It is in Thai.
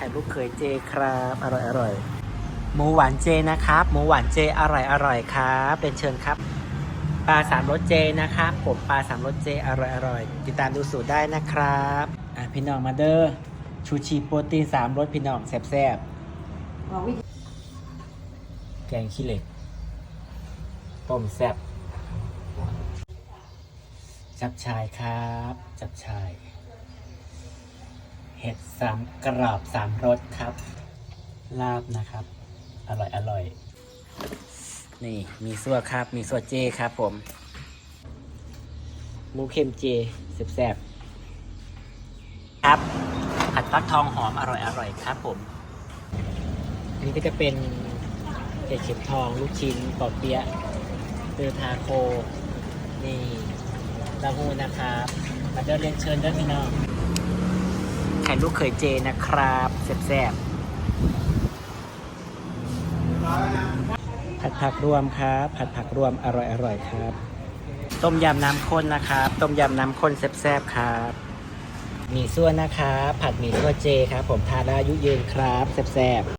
ข่ลูกเขยเจครับ อร่อยอร่อยหมูหวานเจนะครับ หมูหวานเจอร่อยอร่อยครับเป็นเชิญครับปลาสามรสเจนะครับผมปลาสามรสเจอร่อยอร่อยติดตามดูสูตรได้นะครับอะพี่น้องมาเด้อชูชีโปรตีนสามรสพี่น้องแซ่บบอกวิธีๆแกงขี้เหล็ก ต้มแซ่บจับชายครับ จับชาย เห็ดสามกรอบสามรสครับ ลาบนะครับ อร่อยอร่อย นี่มีส่วครับ มีส่วเจครับผม หมูเค็มเจแซ่บๆครับ ผัดฟักทองหอมอร่อยอร่อยครับผม อันนี้ก็จะเป็นเห็ดเข็มทองลูกชิ้นปอเปี๊ยะเตือทาโค นี่ตาหูนะครับมาเดินเรียนเชิญด้อพี่น้อง ไข่ลูกเขยเจนะครับแซ่บๆผัดผักรวมครับ ผัดผักรวมอร่อยอร่อยครับ ต้มยำน้ำข้นนะครับ ต้มยำน้ำข้นแซ่บๆครับหมี่ซั่วนะครับ ผัดหมี่ซั่วเจครับ ผมทานแล้วอายุยืนครับแซ่บๆ